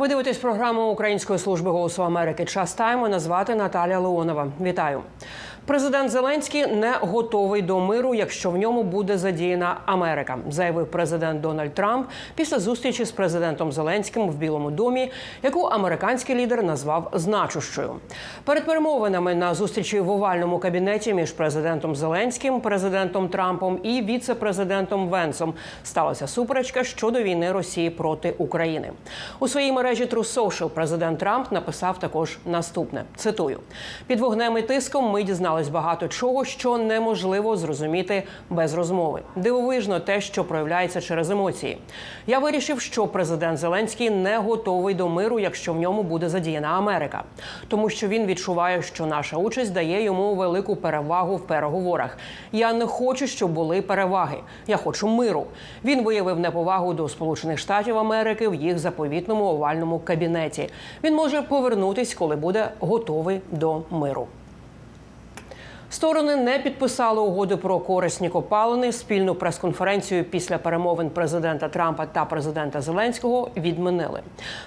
Ви дивитесь програму Української служби голосу Америки. Час тайму назвати Наталя Леонова. Вітаю. Президент Зеленський не готовий до миру, якщо в ньому буде задіяна Америка, заявив президент Дональд Трамп після зустрічі з президентом Зеленським в Білому домі, яку американський лідер назвав значущою. Перед перемовинами на зустрічі в овальному кабінеті між президентом Зеленським, президентом Трампом і віце-президентом Венсом сталася суперечка щодо війни Росії проти України. У своїй мережі True Social президент Трамп написав також наступне: цитую: під вогнем і тиском ми дізнались багато чого, що неможливо зрозуміти без розмови. Дивовижно те, що проявляється через емоції. Я вирішив, що президент Зеленський не готовий до миру, якщо в ньому буде задіяна Америка, тому що він відчуває, що наша участь дає йому велику перевагу в переговорах. Я не хочу, щоб були переваги. Я хочу миру. Він виявив неповагу до Сполучених Штатів Америки в їх заповітному овальному кабінеті. Він може повернутись, коли буде готовий до миру. Сторони не підписали угоду про корисні копалини. Спільну прес-конференцію після перемовин президента Трампа та президента Зеленського відмінили.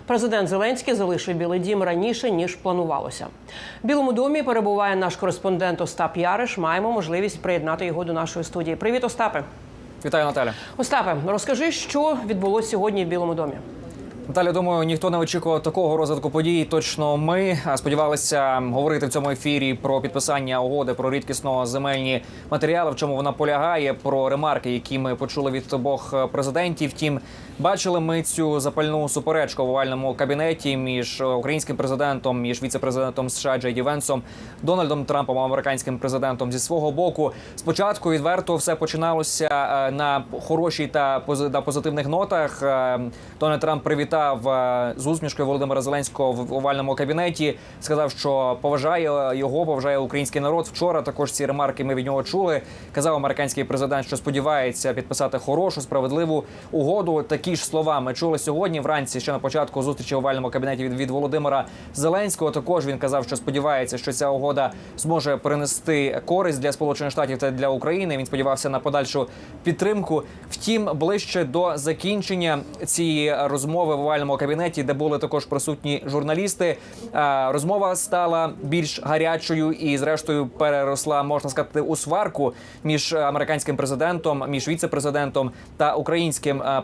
Президент Зеленський залишив Білий Дім раніше ніж планувалося. В Білому домі перебуває наш кореспондент Остап Яриш. Маємо можливість приєднати його до нашої студії. Привіт, Остапе. Вітаю, Наталя. Остапе, розкажи, що відбулося сьогодні в Білому домі. Наталя, думаю, ніхто не очікував такого розвитку подій. Точно ми сподівалися говорити в цьому ефірі про підписання угоди про рідкісно земельні матеріали. В чому вона полягає, про ремарки, які ми почули від обох е, президентів. Втім, бачили ми цю запальну суперечку в овальному кабінеті між е, українським президентом, між віце-президентом США Джей Ді Венсом, Дональдом Трампом, американським президентом зі свого боку. Спочатку відверто все починалося е, на хорошій та позитивних нотах. Е, Дональд Трамп привітав з усмішкою Володимира Зеленського в овальному кабінеті. Сказав, що поважає його, поважає український народ. Вчора також ці ремарки ми від нього чули. Казав американський президент, що сподівається підписати хорошу, справедливу угоду. Такі ж слова ми чули сьогодні. Вранці ще на початку зустрічі в овальному кабінеті від, від Володимира Зеленського. Також він казав, що сподівається, що ця угода зможе принести користь для Сполучених Штатів та для України. Він сподівався на подальшу підтримку. Втім, ближче до закінчення цієї розмови в овальному кабінеті, де були також присутні журналісти. е, Розмова стала більш гарячою і, зрештою, переросла, можна сказати, у сварку між американським президентом, між віце-президентом та українським е,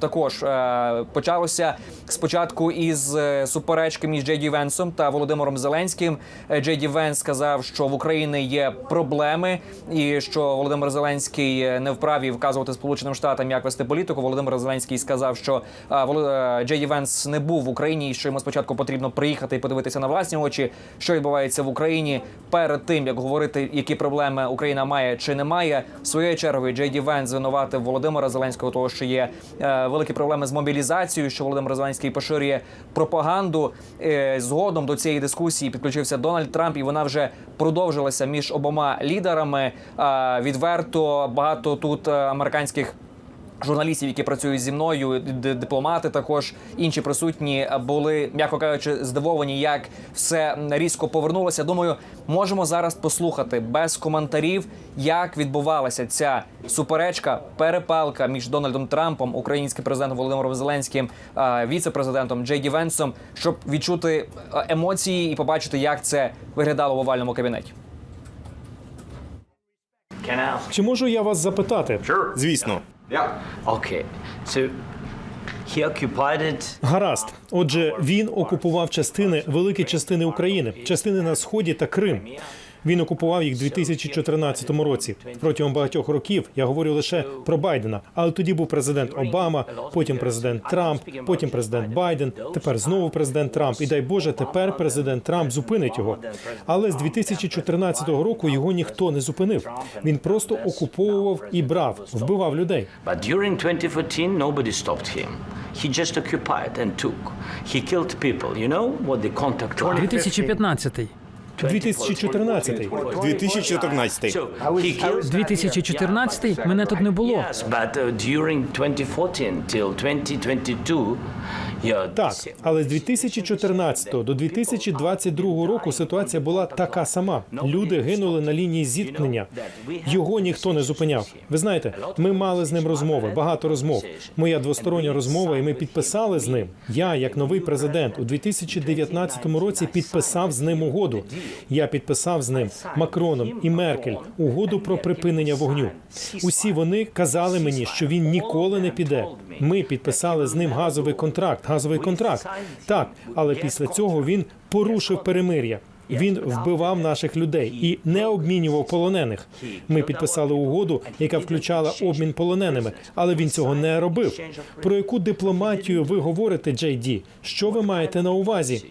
Також Е, почалося спочатку із е, суперечки між Джей Ді Венсом та Володимиром Зеленським. Е, Джей Ді Венс сказав, що в Україні є проблеми, і що Володимир Зеленський е, не вправі вказувати Сполученим Штатам, як вести політику. Володимир Зеленський сказав, що е, Венс не був в Україні, і що йому спочатку потрібно приїхати і подивитися на власні очі, що відбувається в Україні перед тим, як говорити, які проблеми Україна має чи не має. Своєю чергою Джей Ді Венс звинуватив Володимира Зеленського, того що є великі проблеми з мобілізацією, що Володимир Зеленський поширює пропаганду. Е, згодом до цієї дискусії підключився Дональд Трамп, і вона вже продовжилася між обома лідерами. Відверто багато тут е, американських. Журналістів, які працюють зі мною, дипломати, також інші присутні були, м'яко кажучи, здивовані, як все різко повернулося. Думаю, можемо зараз послухати без коментарів, як відбувалася ця суперечка, перепалка між Дональдом Трампом, українським президентом Володимиром Зеленським, віце-президентом Джей Ді Венсом, щоб відчути емоції і побачити, як це виглядало в овальному кабінеті. Чи можу я вас запитати? Звісно. Yeah. Okay. So. Гаразд. Отже, він окупував частини, великі частини України, частини на сході та Крим. Він окупував їх у 2014 році. Протягом багатьох років я говорю лише про Байдена, але тоді був президент Обама, потім президент Трамп, потім президент Байден, тепер знову президент Трамп. І дай Боже, тепер президент Трамп зупинить його. Але з 2014 року його ніхто не зупинив. Він просто окуповував і брав, вбивав людей. But during 2014, nobody stopped him. He just occupied and took. He killed people. You know what the contact 2015. 2014. 2014. So he killed 2014 мене тут не було. Uh, during 2014 till 2022, yeah, Так, але з 2014 до 2022 року ситуація була така сама. Люди гинули на лінії зіткнення. Його ніхто не зупиняв. Ви знаєте, ми мали з ним розмови, багато розмов. Моя двостороння розмова, і ми підписали з ним. Я, як новий президент, у 2019 році підписав з ним угоду. Я підписав з ним Макроном і Меркель угоду про припинення вогню. Усі вони казали мені, що він ніколи не піде. Ми підписали з ним газовий контракт. Газовий контракт. Так, але після цього він порушив перемир'я. Він вбивав наших людей і не обмінював полонених. Ми підписали угоду, яка включала обмін полоненими, але він цього не робив. Про яку дипломатію ви говорите, Джей Ді? Що ви маєте на увазі?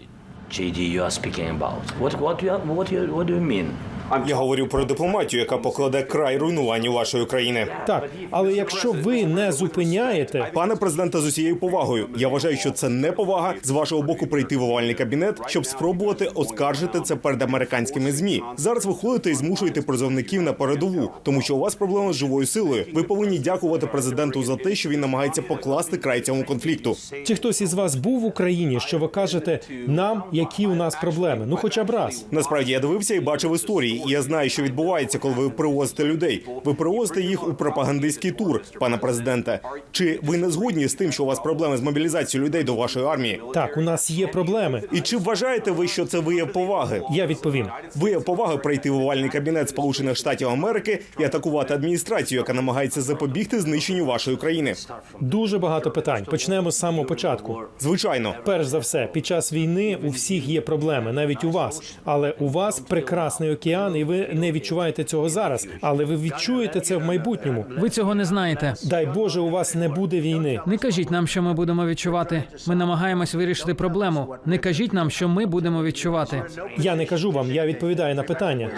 JD, you are speaking about. What, what, you, are- what, you, what do you mean? Я говорю про дипломатію, яка покладе край руйнуванню вашої країни. Так, але якщо ви не зупиняєте, Пане президенте, з усією повагою, я вважаю, що це не повага з вашого боку прийти в овальний кабінет, щоб спробувати оскаржити це перед американськими змі. Зараз ви ходите і змушуєте призовників на передову, тому що у вас проблема з живою силою. Ви повинні дякувати президенту за те, що він намагається покласти край цьому конфлікту. чи хтось із вас був в Україні, що ви кажете нам, які у нас проблеми? Ну, хоча б раз. Насправді я дивився і бачив історії, і я знаю, що відбувається, коли ви привозите людей. Ви привозите їх у пропагандистський тур, пане президенте. Чи ви не згодні з тим, що у вас проблеми з мобілізацією людей до вашої армії? Так, у нас є проблеми. І чи вважаєте ви, що це вияв поваги? Я відповім. Вияв поваги прийти в овальний кабінет Сполучених Штатів Америки і атакувати адміністрацію, яка намагається запобігти знищенню вашої країни? Дуже багато питань. Почнемо з самого початку. Звичайно, Перш за все, під час війни у всіх є проблеми, навіть у вас. Але у вас прекрасний океан, і ви не відчуваєте цього зараз. Але ви відчуєте це в майбутньому. Ви цього не знаєте. Дай Боже, у вас не буде війни. Не кажіть нам, що ми будемо відчувати. Ми намагаємось вирішити проблему. Не кажіть нам, що ми будемо відчувати. Я не кажу вам, я відповідаю на питання.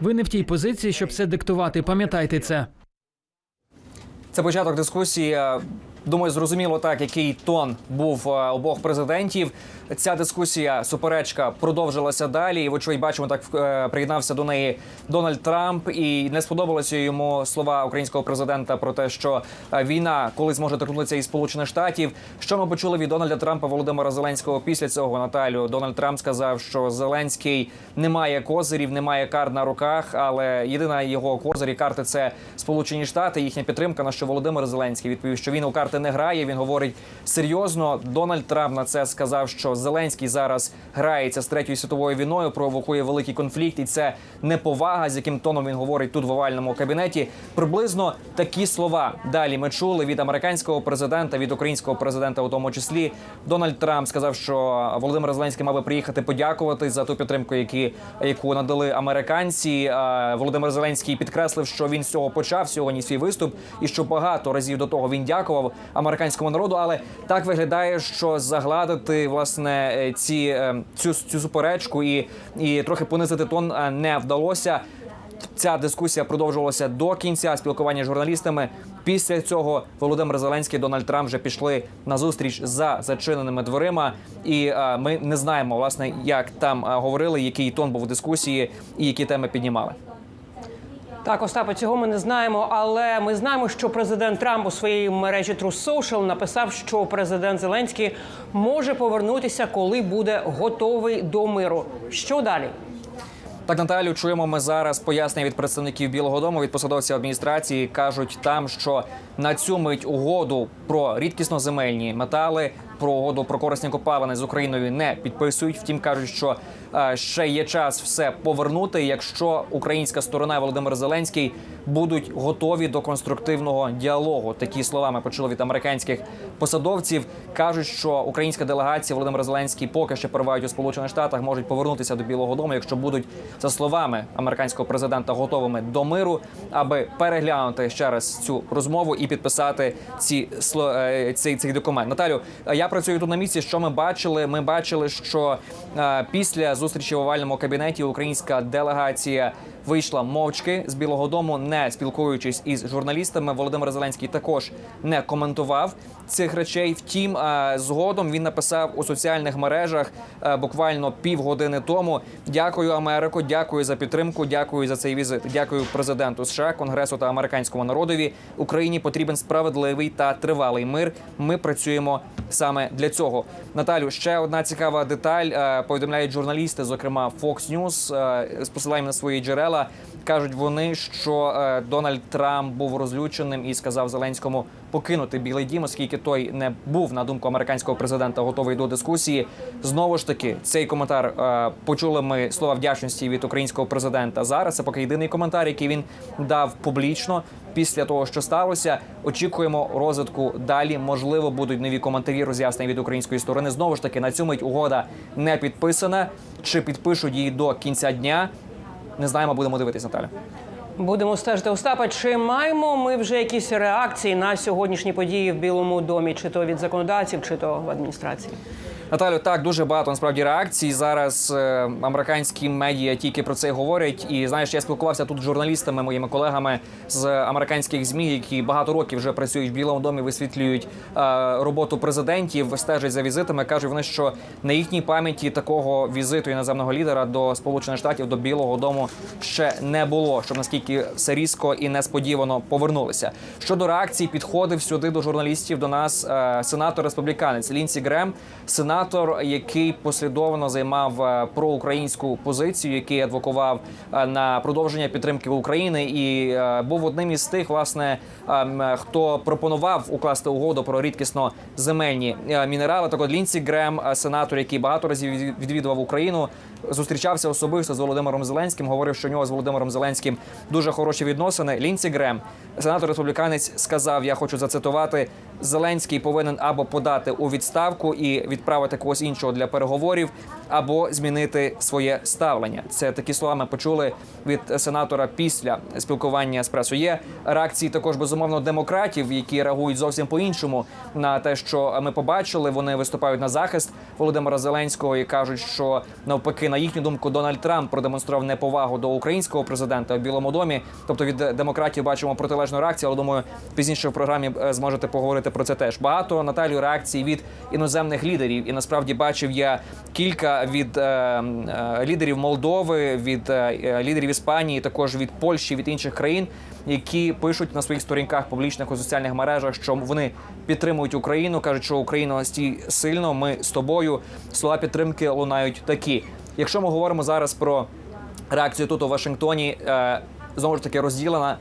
Ви не в тій позиції, щоб це диктувати. Пам'ятайте це. Це початок дискусії. Думаю, зрозуміло так, який тон був е, обох президентів. Ця дискусія, суперечка продовжилася далі. І вочевидь, бачимо, так е, приєднався до неї Дональд Трамп, і не сподобалися йому слова українського президента про те, що е, війна колись може торкнутися і Сполучених Штатів. Що ми почули від Дональда Трампа Володимира Зеленського після цього Наталю? Дональд Трамп сказав, що Зеленський не має козирів, не має карт на руках, але єдина його козир і карти це Сполучені Штати, їхня підтримка. На що Володимир Зеленський відповів, що він у карти не грає. Він говорить серйозно. Дональд Трамп на це сказав, що Зеленський зараз грається з третьою світовою війною, провокує великий конфлікт, і це неповага, з яким тоном він говорить тут в овальному кабінеті. Приблизно такі слова далі ми чули від американського президента, від українського президента, у тому числі. Дональд Трамп сказав, що Володимир Зеленський мав би приїхати подякувати за ту підтримку, які, яку надали американці. Володимир Зеленський підкреслив, що він з цього почав сьогодні свій виступ, і що багато разів до того він дякував американському народу. Але так виглядає, що загладити власне е, ці е, цю, цю суперечку і, і трохи понизити тон е, не вдалося. Ця дискусія продовжувалася до кінця спілкування з журналістами. Після цього Володимир Зеленський і Дональд Трамп вже пішли на зустріч за зачиненими дверима, і е, ми не знаємо власне, як там говорили, який тон був у дискусії і які теми піднімали. Так, Остапе, цього ми не знаємо, але ми знаємо, що президент Трамп у своїй мережі True Social написав, що президент Зеленський може повернутися, коли буде готовий до миру. Що далі? Так, Наталю, чуємо ми зараз пояснення від представників Білого Дому, від посадовців адміністрації кажуть там, що на цю мить угоду про рідкісноземельні метали, про угоду про корисні копалини з Україною не підписують. Втім, кажуть, що е, ще є час все повернути, якщо українська сторона і Володимир Зеленський будуть готові до конструктивного діалогу. Такі слова ми почули від американських посадовців. кажуть, що українська делегація Володимир Зеленський поки що перебувають у Сполучених Штатах, можуть повернутися до Білого Дому, якщо будуть за словами американського президента готовими до миру, аби переглянути ще раз цю розмову і підписати ці е, цей, цей документ. Наталю, е, працюю тут на місці. Що ми бачили? Ми бачили, що після зустрічі в овальному кабінеті українська делегація вийшла мовчки з Білого Дому, не спілкуючись із журналістами. Володимир Зеленський також не коментував. цих речей. Втім, згодом він написав у соціальних мережах буквально півгодини тому. Дякую, Америко, дякую за підтримку, дякую за цей візит. Дякую президенту США, Конгресу та американському народові. Україні потрібен справедливий та тривалий мир. Ми працюємо саме для цього. Наталю, ще одна цікава деталь. Е, Повідомляють журналісти, зокрема Fox News, е, з посиланням на свої джерела. Кажуть вони, що е, Дональд Трамп був розлюченим і сказав Зеленському покинути Білий Дім, оскільки той не був на думку американського президента готовий до дискусії. Знову ж таки, цей коментар е, почули ми слова вдячності від українського президента. Зараз це поки єдиний коментар, який він дав публічно. Після того, що сталося, очікуємо розвитку далі. Можливо, будуть нові коментарі роз'яснення від української сторони. Знову ж таки, на цю мить угода не підписана. Чи підпишуть її до кінця дня? Не знаємо, будемо дивитись, Наталя. Будемо стежити Остапа. Чи маємо ми вже якісь реакції на сьогоднішні події в Білому домі, чи то від законодавців, чи то в адміністрації? Наталю, так дуже багато насправді реакцій. Зараз е, американські медіа тільки про це говорять. І знаєш, я спілкувався тут з журналістами, моїми колегами з американських змі, які багато років вже працюють в Білому домі, висвітлюють е, роботу президентів, стежать за візитами. кажуть вони, що на їхній пам'яті такого візиту іноземного лідера до Сполучених Штатів до Білого Дому ще не було. Щоб наскільки все різко і несподівано повернулися. Щодо реакцій, підходив сюди до журналістів до нас е, сенатор республіканець Лінсі Грем, сенатор, який послідовно займав е, проукраїнську позицію, який адвокував е, на продовження підтримки України, і е, був одним із тих, власне, е, хто пропонував укласти угоду про рідкісно земельні е, мінерали. Так от Лінсі Грем, сенатор, який багато разів відвідував Україну, зустрічався особисто з Володимиром Зеленським. Говорив, що у нього з Володимиром Зеленським дуже хороші відносини. Лінці Грем, сенатор республіканець, сказав: Я хочу зацитувати: Зеленський повинен або подати у відставку і відправити когось іншого для переговорів, або змінити своє ставлення. Це такі слова ми почули від сенатора після спілкування з пресою. Є реакції також безумовно демократів, які реагують зовсім по іншому на те, що ми побачили. Вони виступають на захист Володимира Зеленського і кажуть, що навпаки, на їхню думку, Дональд Трамп продемонстрував неповагу до українського президента в Білому домі. Тобто від демократів бачимо протилежну реакцію. Але думаю, пізніше в програмі е, зможете поговорити про це теж. Багато Наталію реакцій від іноземних лідерів, і насправді бачив я кілька від е, е, лідерів Молдови, від е, лідерів Іспанії, також від Польщі, від інших країн, які пишуть на своїх сторінках публічних у соціальних мережах, що вони підтримують Україну, кажуть, що Україна стій сильно. Ми з тобою. Слова підтримки лунають такі. Якщо ми говоримо зараз про реакцію тут у Вашингтоні, знову ж таки розділена.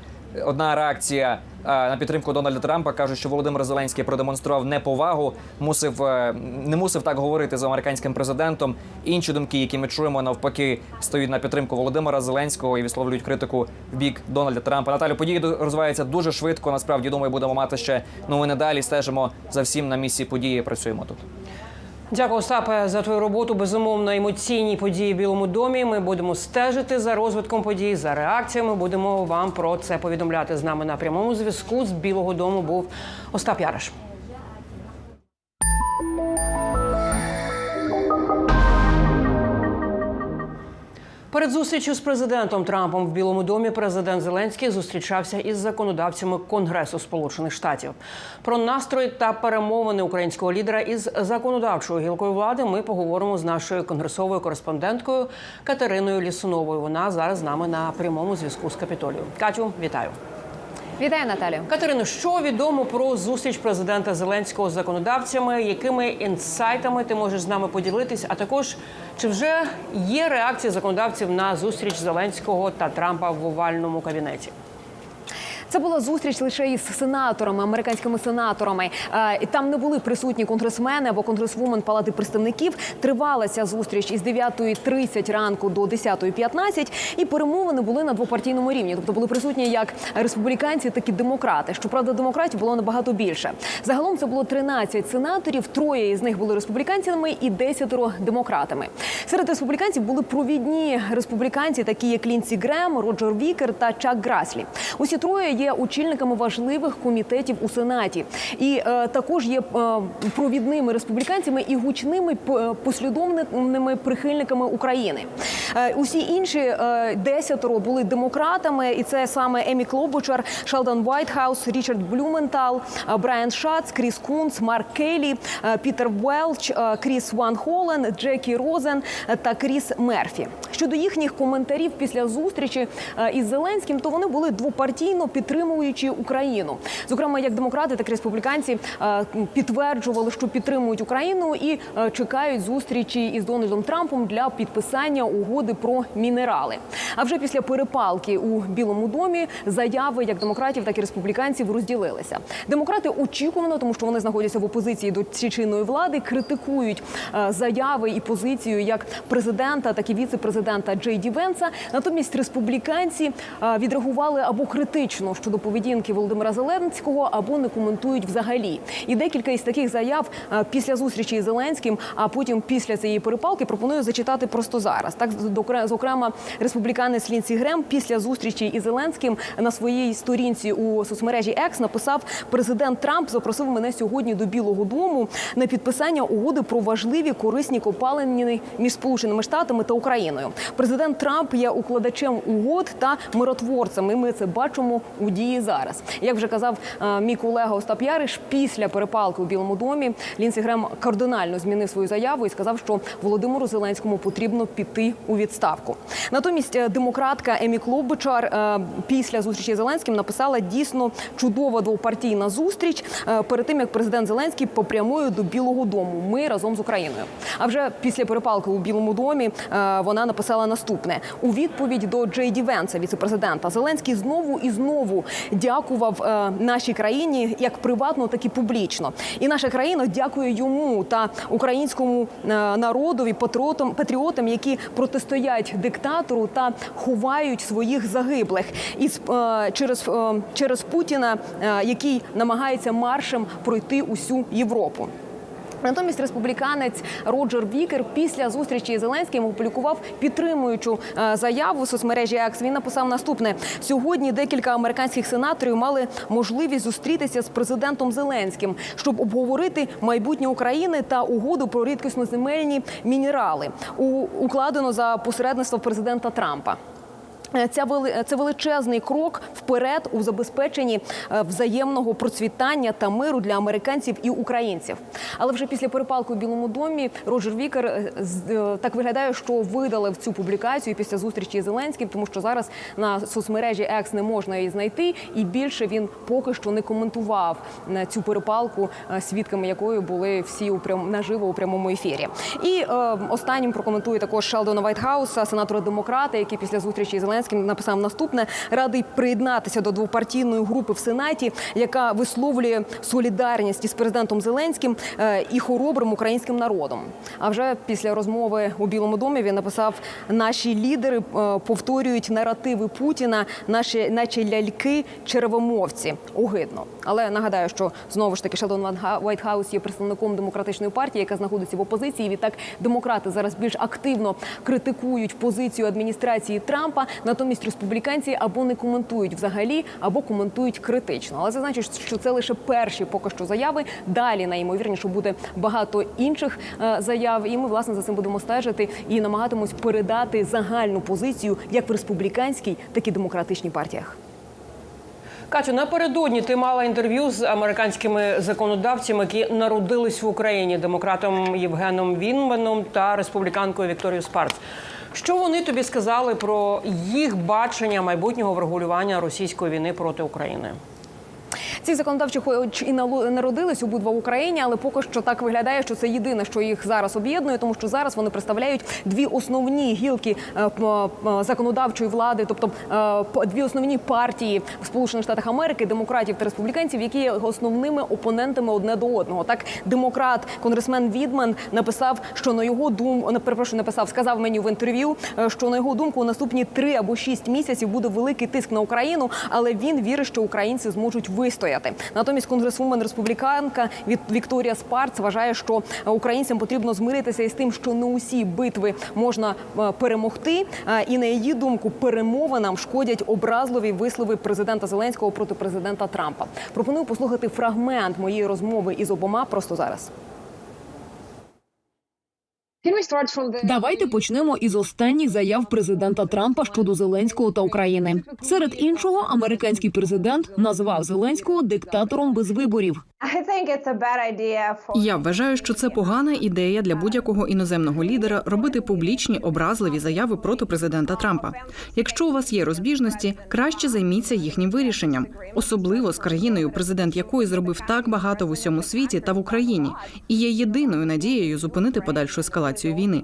Одна реакція на підтримку Дональда Трампа кажуть, що Володимир Зеленський продемонстрував неповагу, мусив е, не мусив так говорити з американським президентом. Інші думки, які ми чуємо, навпаки, стоять на підтримку Володимира Зеленського і висловлюють критику в бік Дональда Трампа. Наталю події розвиваються дуже швидко. Насправді думаю, будемо мати ще новини далі. Стежимо за всім на місці події. Працюємо тут. Дякую, Остапе, за твою роботу. Безумовно, емоційні події в Білому домі. Ми будемо стежити за розвитком подій, за реакціями. Будемо вам про це повідомляти. З нами на прямому зв'язку з Білого Дому був Остап Яриш. Перед зустрічю з президентом Трампом в Білому домі президент Зеленський зустрічався із законодавцями Конгресу Сполучених Штатів. Про настрої та перемовини українського лідера із законодавчою гілкою влади ми поговоримо з нашою конгресовою кореспонденткою Катериною Лісуновою. Вона зараз з нами на прямому зв'язку з Капітолією. Катю, вітаю. Вітаю, Наталію. Катерино, що відомо про зустріч президента Зеленського з законодавцями? Якими інсайтами ти можеш з нами поділитись? А також чи вже є реакція законодавців на зустріч Зеленського та Трампа в овальному кабінеті? Це була зустріч лише із сенаторами, американськими сенаторами. Е, І там не були присутні конгресмени або конгресвумен Палати представників. Тривала ця зустріч із 9.30 ранку до 10.15, і перемовини були на двопартійному рівні. Тобто були присутні як республіканці, так і демократи. Щоправда, демократів було набагато більше. Загалом це було 13 сенаторів. Троє із них були республіканцями і 10 демократами. Серед республіканців були провідні республіканці, такі як Лінсі Грем, Роджер Вікер та Чак Граслі. Усі троє є очільниками важливих комітетів у сенаті, і е, також є е, провідними республіканцями і гучними п- послідовними прихильниками України. Е, усі інші е, десятеро були демократами, і це саме Емі Клобучар, Шелдон Вайтхаус, Річард Блюментал, е, Брайан Шац, Кріс Кунц, Марк Келлі, е, Пітер Велч, е, Кріс Ван Холен, Джекі Розен е, та Кріс Мерфі. Щодо їхніх коментарів після зустрічі е, із Зеленським, то вони були двопартійно підтримуючи Україну. Зокрема, як демократи, так і республіканці е, підтверджували, що підтримують Україну і е, чекають зустрічі із Дональдом Трампом для підписання угоди про мінерали. А вже після перепалки у Білому домі заяви як демократів, так і республіканців розділилися. Демократи очікувано, тому що вони знаходяться в опозиції до чинної влади, критикують е, заяви і позицію як президента, так і віце-президента Джей Ді Венса. Натомість республіканці відреагували або критично щодо поведінки Володимира Зеленського, або не коментують взагалі. І декілька із таких заяв е, після зустрічі із Зеленським, а потім після цієї перепалки пропоную зачитати просто зараз. Так, зокре- зокрема, республіканець Лінсі Грем після зустрічі із Зеленським на своїй сторінці у соцмережі X написав: президент Трамп запросив мене сьогодні до Білого Дому на підписання угоди про важливі корисні копалини між Сполученими Штатами та Україною. Президент Трамп є укладачем угод та миротворцем. І ми це бачимо у дії зараз. Як вже казав е, мій колега Остап Яриш, після перепалки у Білому домі Лінсі Грем кардинально змінив свою заяву і сказав, що Володимиру Зеленському потрібно піти у відставку. Натомість е, демократка Емі Клобучар е, після зустрічі з Зеленським написала дійсно чудова двопартійна зустріч перед тим, як президент Зеленський попрямує до Білого Дому. Ми разом з Україною. А вже після перепалки у Білому домі вона написала наступне у відповідь до Джей Ді Венса, віцепрезидента. Зеленський знову і знову дякував е, нашій країні як приватно, так і публічно. І наша країна дякує йому та українському е, народові, патріотам, патріотам, які протистоять диктатору та ховають своїх загиблих. І е, через, через Путіна, який намагається маршем пройти усю Європу. Натомість республіканець Роджер Вікер після зустрічі із Зеленським опублікував підтримуючу е, заяву в соцмережі X. Він написав наступне: сьогодні декілька американських сенаторів мали можливість зустрітися з президентом Зеленським, щоб обговорити майбутнє України та угоду про рідкісноземельні мінерали, укладено за посередництва президента Трампа. Е, Ця вели- це величезний крок вперед у забезпеченні е, взаємного процвітання та миру для американців і українців. Але вже після перепалки у Білому домі Роджер Вікер е, е, так виглядає, що видалив цю публікацію після зустрічі з Зеленським, тому що зараз на соцмережі X не можна її знайти, і більше він поки що не коментував е, цю перепалку, е, свідками якої були всі у наживо у прямому ефірі. І е, останнім прокоментує також Шелдона Вайтхауса, сенатора демократа, який після зустрічі з Зеленським написав наступне: радий приєднатися до двопартійної групи в Сенаті, яка висловлює солідарність із президентом Зеленським е, і хоробрим українським народом. А вже після розмови у Білому домі він написав: наші лідери е, повторюють наративи Путіна, наші, наче ляльки, червомовці. Огидно. Але нагадаю, що знову ж таки Шелдон Вайтхаус є представником демократичної партії, яка знаходиться в опозиції. Відтак демократи зараз більш активно критикують позицію адміністрації Трампа. Натомість республіканці або не коментують взагалі, або коментують критично. Але це значить, що це лише перші поки що заяви. Далі найімовірніше буде багато інших е, заяв. І ми власне за цим будемо стежити і намагатимось передати загальну позицію як в республіканській, так і демократичній партіях. Катю, напередодні ти мала інтерв'ю з американськими законодавцями, які народились в Україні, демократом Євгеном Вінменом та республіканкою Вікторією Спарц. Що вони тобі сказали про їх бачення майбутнього врегулювання російської війни проти України? Ці законодавчі хоч і народились обидва в Україні, але поки що так виглядає, що це єдине, що їх зараз об'єднує, тому що зараз вони представляють дві основні гілки е, п- законодавчої влади, тобто е, дві основні партії в Сполучених Штатах Америки, демократів та республіканців, які є основними опонентами одне до одного. Так, демократ, конгресмен Відман написав, що на його думку, перепрошую, написав, сказав мені в інтерв'ю, е, що на його думку у наступні три або шість місяців буде великий тиск на Україну, але він вірить, що українці зможуть вистояти. Вистояти. Натомість конгресвумен республіканка Вік- Вікторія Спарц вважає, що українцям потрібно змиритися із тим, що не усі битви можна е, перемогти. І на її думку, перемовинам шкодять образливі вислови президента Зеленського проти президента Трампа. Пропоную послухати фрагмент моєї розмови із обома просто зараз. Давайте почнемо із останніх заяв президента Трампа щодо Зеленського та України. Серед іншого, американський президент назвав Зеленського диктатором без виборів. Я вважаю, що це погана ідея для будь-якого іноземного лідера робити публічні образливі заяви проти президента Трампа. Якщо у вас є розбіжності, краще займіться їхнім вирішенням, особливо з країною, президент якої зробив так багато в усьому світі та в Україні, і є єдиною надією зупинити подальшу ескалацію війни.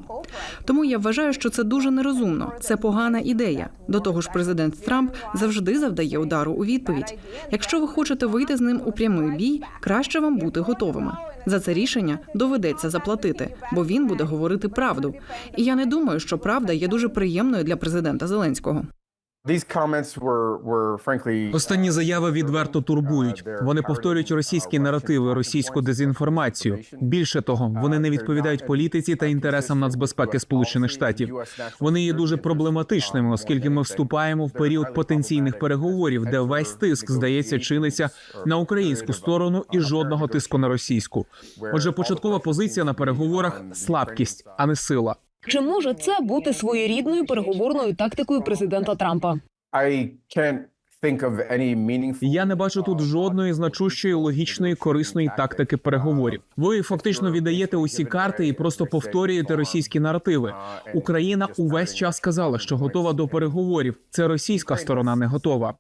Тому я вважаю, що це дуже нерозумно. Це погана ідея. До того ж, президент Трамп завжди завдає удару у відповідь. Якщо ви хочете вийти з ним у прямий бій, краще вам бути готовими. За це рішення доведеться заплатити, бо він буде говорити правду. І я не думаю, що правда є дуже приємною для президента Зеленського. Останні заяви відверто турбують. Вони повторюють російські наративи, російську дезінформацію. Більше того, вони не відповідають політиці та інтересам нацбезпеки Сполучених Штатів. Вони є дуже проблематичними, оскільки ми вступаємо в період потенційних переговорів, де весь тиск здається чиниться на українську сторону і жодного тиску на російську. Отже, початкова позиція на переговорах слабкість, а не сила. Чи може це бути своєрідною переговорною тактикою президента Трампа? Я не бачу тут жодної значущої логічної корисної тактики переговорів. Ви фактично віддаєте усі карти і просто повторюєте російські наративи. Україна увесь час сказала, що готова до переговорів. Це російська сторона не готова.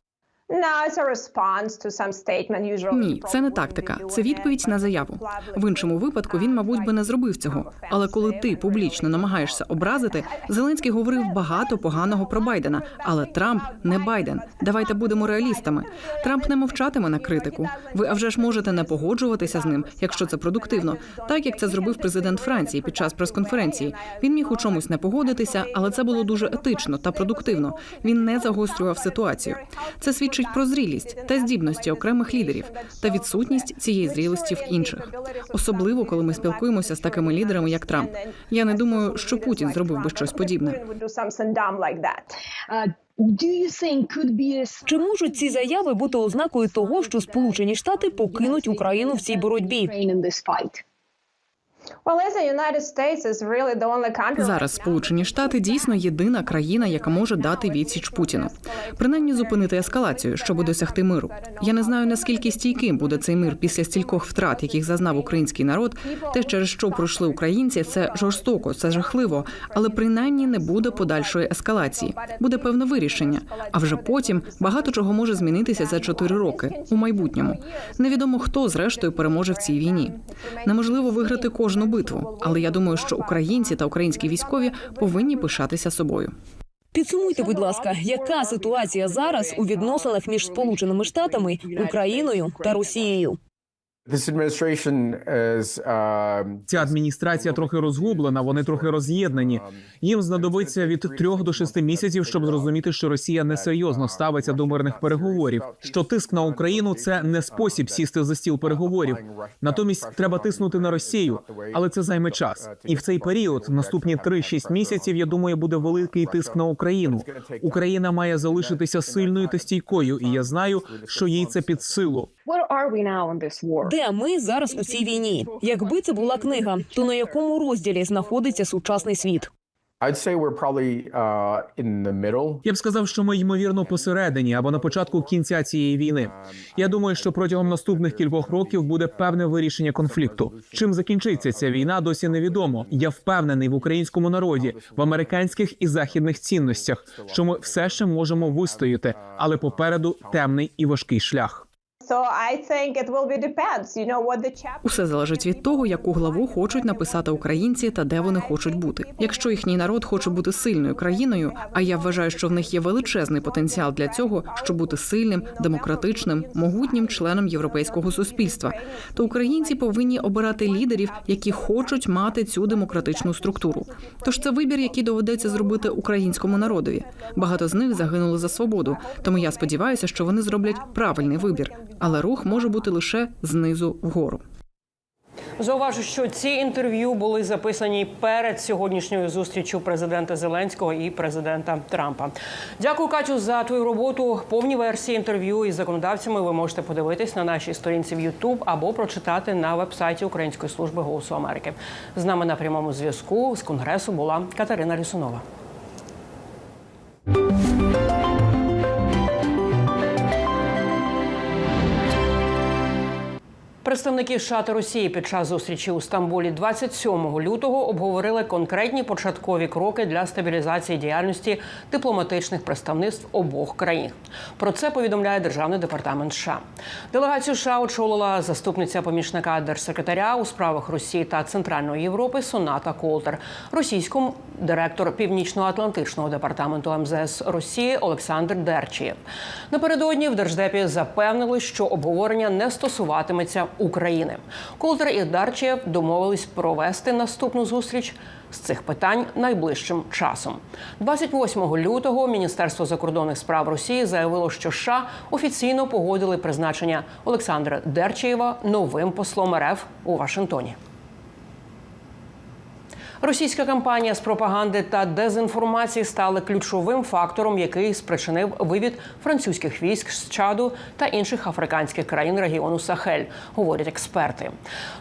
Ні, це не тактика, це відповідь на заяву. В іншому випадку він, мабуть, би не зробив цього. Але коли ти публічно намагаєшся образити, Зеленський говорив багато поганого про Байдена. Але Трамп не Байден. Давайте будемо реалістами. Трамп не мовчатиме на критику. Ви а вже ж можете не погоджуватися з ним, якщо це продуктивно, так як це зробив президент Франції під час прес-конференції. Він міг у чомусь не погодитися, але це було дуже етично та продуктивно. Він не загострював ситуацію. Це свідчить про зрілість та здібності окремих лідерів та відсутність цієї зрілості в інших, особливо коли ми спілкуємося з такими лідерами, як Трамп. Я не думаю, що Путін зробив би щось подібне. Чи можуть ці заяви бути ознакою того, що Сполучені Штати покинуть Україну в цій боротьбі? Зараз Сполучені Штати дійсно єдина країна, яка може дати відсіч Путіну, принаймні зупинити ескалацію, щоб досягти миру. Я не знаю наскільки стійким буде цей мир після стількох втрат, яких зазнав український народ. Те, через що пройшли українці, це жорстоко, це жахливо, але принаймні не буде подальшої ескалації. Буде певне вирішення. А вже потім багато чого може змінитися за чотири роки у майбутньому. Невідомо хто зрештою переможе в цій війні. Неможливо виграти кожну битву, але я думаю, що українці та українські військові повинні пишатися собою. Підсумуйте, будь ласка, яка ситуація зараз у відносинах між Сполученими Штатами, Україною та Росією? Ця адміністрація трохи розгублена, вони трохи роз'єднані. Їм знадобиться від трьох до шести місяців, щоб зрозуміти, що Росія несерйозно ставиться до мирних переговорів. Що тиск на Україну це не спосіб сісти за стіл переговорів. Натомість треба тиснути на Росію, але це займе час. І в цей період, наступні 3-6 місяців, я думаю, буде великий тиск на Україну. Україна має залишитися сильною та стійкою, і я знаю, що їй це під силу. Де ми зараз у цій війні? Якби це була книга, то на якому розділі знаходиться сучасний світ? Я б сказав, що ми ймовірно посередині або на початку кінця цієї війни. Я думаю, що протягом наступних кількох років буде певне вирішення конфлікту. Чим закінчиться ця війна, досі невідомо. Я впевнений в українському народі, в американських і західних цінностях, що ми все ще можемо вистояти, але попереду темний і важкий шлях. Усе залежить від того, яку главу хочуть написати українці та де вони хочуть бути. Якщо їхній народ хоче бути сильною країною, а я вважаю, що в них є величезний потенціал для цього, щоб бути сильним, демократичним, могутнім членом європейського суспільства, то українці повинні обирати лідерів, які хочуть мати цю демократичну структуру. Тож це вибір, який доведеться зробити українському народові. Багато з них загинули за свободу, тому я сподіваюся, що вони зроблять правильний вибір. Але рух може бути лише знизу вгору. Зауважу, що ці інтерв'ю були записані перед сьогоднішньою зустрічю президента Зеленського і президента Трампа. Дякую, Катю, за твою роботу. Повні версії інтерв'ю із законодавцями ви можете подивитись на нашій сторінці в YouTube або прочитати на вебсайті Української служби голосу Америки. З нами на прямому зв'язку з конгресу була Катерина Рісунова. Представники США та Росії під час зустрічі у Стамбулі 27 лютого обговорили конкретні початкові кроки для стабілізації діяльності дипломатичних представництв обох країн. Про це повідомляє Державний департамент США. Делегацію США очолила заступниця помічника держсекретаря у справах Росії та Центральної Європи Соната Колтер, російському директор Північно-Атлантичного департаменту МЗС Росії Олександр Дерчієв. Напередодні в держдепі запевнили, що обговорення не стосуватиметься України. Колтер і Дарчієв домовились провести наступну зустріч з цих питань найближчим часом. 28 лютого Міністерство закордонних справ Росії заявило, що США офіційно погодили призначення Олександра Дерчеєва новим послом РФ у Вашингтоні. Російська кампанія з пропаганди та дезінформації стали ключовим фактором, який спричинив вивід французьких військ з Чаду та інших африканських країн регіону Сахель, говорять експерти.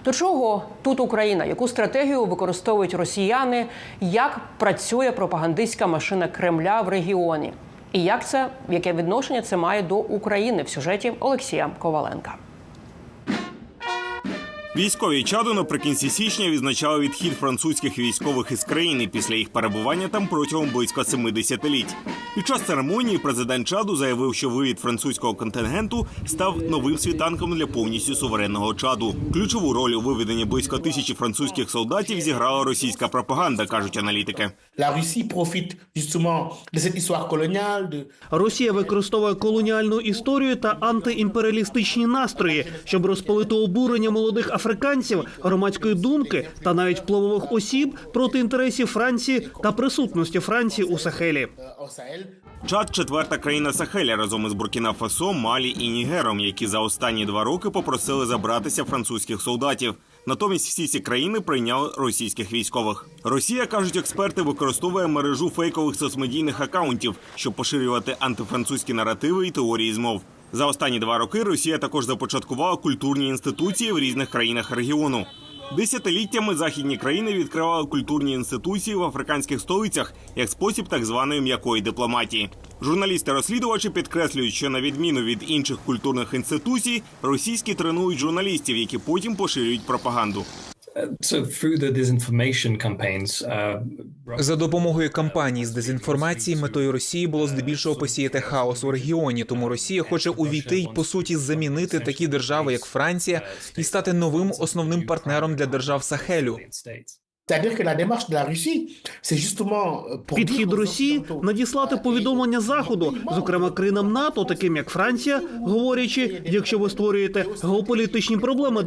До чого тут Україна? Яку стратегію використовують росіяни? Як працює пропагандистська машина Кремля в регіоні? І як це яке відношення це має до України в сюжеті Олексія Коваленка? Військові чаду наприкінці січня відзначали відхід французьких військових із країни після їх перебування там протягом близько семи десятиліть. Під час церемонії президент Чаду заявив, що вивід французького контингенту став новим світанком для повністю суверенного чаду. Ключову роль у виведенні близько тисячі французьких солдатів зіграла російська пропаганда, кажуть аналітики. Росія використовує колоніальну історію та антиімперіалістичні настрої, щоб розпалити обурення молодих африканців, громадської думки та навіть впливових осіб проти інтересів Франції та присутності Франції у Сахелі. Чад четверта країна Сахеля разом із Буркіна Фасо, Малі і Нігером, які за останні два роки попросили забратися французьких солдатів. Натомість всі ці країни прийняли російських військових. Росія кажуть, експерти використовує мережу фейкових соцмедійних акаунтів, щоб поширювати антифранцузькі наративи і теорії змов. За останні два роки Росія також започаткувала культурні інституції в різних країнах регіону. Десятиліттями західні країни відкривали культурні інституції в африканських столицях як спосіб так званої м'якої дипломатії. Журналісти-розслідувачі підкреслюють, що на відміну від інших культурних інституцій, російські тренують журналістів, які потім поширюють пропаганду. За допомогою кампаній з дезінформації метою Росії було здебільшого посіяти хаос у регіоні. Тому Росія хоче увійти й по суті замінити такі держави, як Франція, і стати новим основним партнером для держав Сахелю. C'est-à-dire que la démarche de la Russie, c'est justement euh, Підхід Росії надіслати повідомлення Заходу, зокрема країнам НАТО, таким як Франція, говорячи, якщо ви створюєте геополітичні проблеми